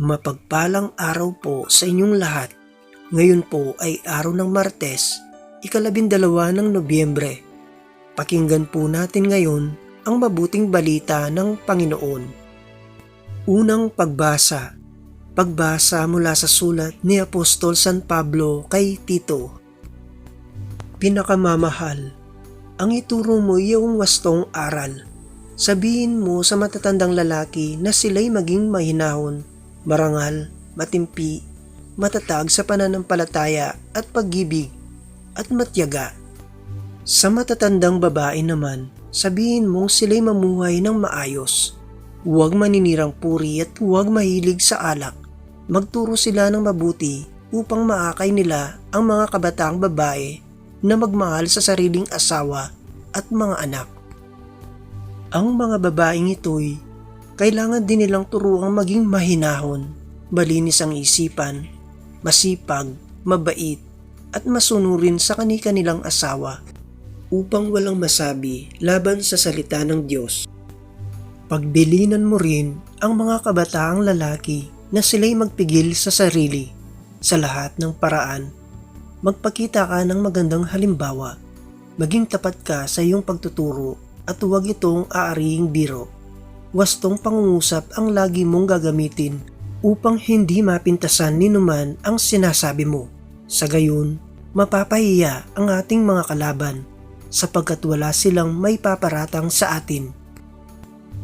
Mapagpalang araw po sa inyong lahat. Ngayon po ay araw ng Martes, ikalabindalawa ng Nobyembre. Pakinggan po natin ngayon ang mabuting balita ng Panginoon. Unang pagbasa. Pagbasa mula sa sulat ni Apostol San Pablo kay Tito. Pinakamamahal, ang ituro mo iyong wastong aral. Sabihin mo sa matatandang lalaki na sila'y maging mahinahon, marangal, matimpi, matatag sa pananampalataya at pag-ibig, at matyaga. Sa matatandang babae naman, sabihin mong sila'y mamuhay ng maayos. Huwag maninirang puri at huwag mahilig sa alak. Magturo sila ng mabuti upang maakay nila ang mga kabataang babae na magmahal sa sariling asawa at mga anak. Ang mga babaeng ito'y kailangan din nilang turuang maging mahinahon, malinis ang isipan, masipag, mabait, at masunurin sa kani-kanilang asawa upang walang masabi laban sa salita ng Diyos. Pagbilinan mo rin ang mga kabataang lalaki na sila'y magpigil sa sarili sa lahat ng paraan. Magpakita ka ng magandang halimbawa. Maging tapat ka sa iyong pagtuturo at huwag itong aarihing biro. Wastong pangungusap ang lagi mong gagamitin upang hindi mapintasan ni numan ang sinasabi mo. Sa gayon, mapapahiya ang ating mga kalaban sapagkat wala silang may paparatang sa atin.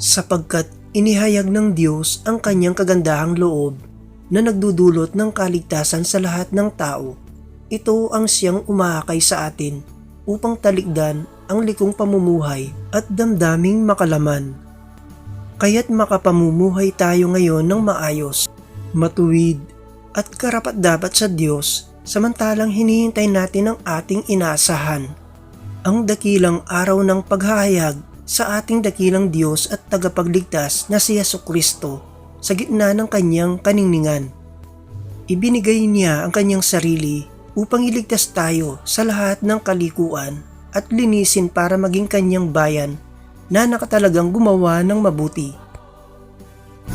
Sapagkat inihayag ng Diyos ang kanyang kagandahang loob na nagdudulot ng kaligtasan sa lahat ng tao. Ito ang siyang umaakay sa atin upang talikdan ang likong pamumuhay at damdaming makalaman. Kaya't makapamumuhay tayo ngayon ng maayos, matuwid at karapat dapat sa Diyos samantalang hinihintay natin ang ating inaasahan. Ang dakilang araw ng paghahayag sa ating dakilang Diyos at tagapagligtas na si Yesu Kristo sa gitna ng kanyang kaningningan. Ibinigay niya ang kanyang sarili upang iligtas tayo sa lahat ng kalikuan at linisin para maging kanyang bayan na nakatalagang gumawa ng mabuti.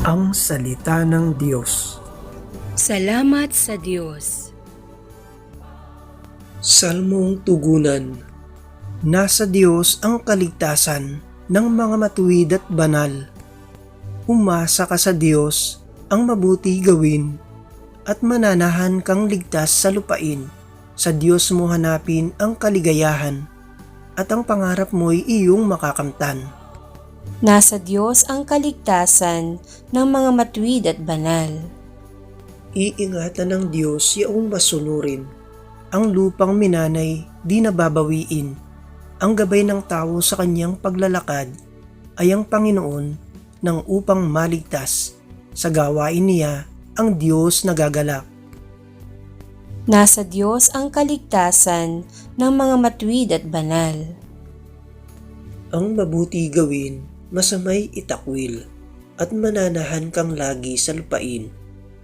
Ang Salita ng Diyos Salamat sa Diyos. Salmong Tugunan Nasa Diyos ang kaligtasan ng mga matuwid at banal. Umasa ka sa Diyos ang mabuti gawin at mananahan kang ligtas sa lupain. Sa Diyos mo hanapin ang kaligayahan at ang pangarap mo'y iyong makakamtan. Nasa Diyos ang kaligtasan ng mga matuwid at banal. Iingatan ng Diyos yaong masunurin. Ang lupang minanay di nababawiin. Ang gabay ng tao sa kanyang paglalakad ay ang Panginoon ng upang maligtas. Sa gawain niya, ang Diyos nagagalak. Nasa Diyos ang kaligtasan ng mga matuwid at banal. Ang mabuti gawin, masamay itakwil, at mananahan kang lagi sa lupain.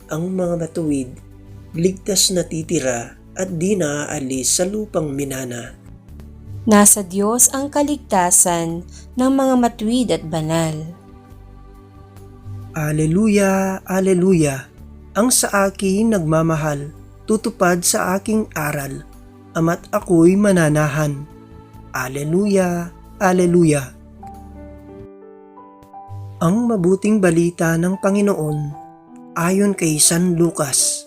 Ang mga matuwid, ligtas na titira at di naaalis sa lupang minana. Nasa Diyos ang kaligtasan ng mga matuwid at banal. Aleluya, aleluya. Ang sa akin nagmamahal, tutupad sa aking aral, ama't ako'y mananahan. Aleluya, aleluya. Ang mabuting balita ng Panginoon ayon kay San Lucas.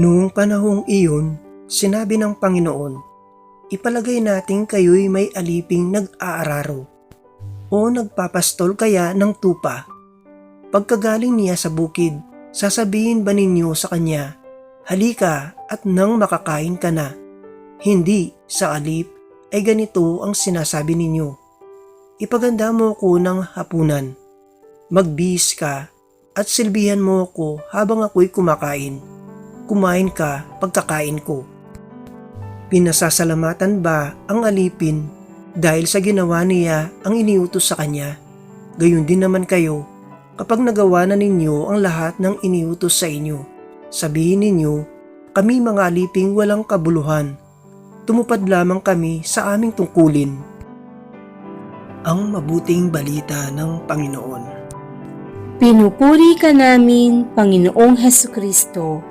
Noong panahong iyon, sinabi ng Panginoon, Ipalagay natin kayo'y may aliping nag-aararo o nagpapastol kaya ng tupa Pagkagaling niya sa bukid, sasabihin ba ninyo sa kanya, Halika at nang makakain ka na. Hindi sa alip ay ganito ang sinasabi ninyo. Ipaganda mo ko ng hapunan. Magbihis ka at silbihan mo ako habang ako'y kumakain. Kumain ka pagkakain ko. Pinasasalamatan ba ang alipin dahil sa ginawa niya ang iniutos sa kanya? Gayon din naman kayo kapag nagawa na ninyo ang lahat ng iniutos sa inyo. Sabihin ninyo, kami mga aliping walang kabuluhan. Tumupad lamang kami sa aming tungkulin. Ang mabuting balita ng Panginoon. Pinupuri ka namin, Panginoong Heso Kristo.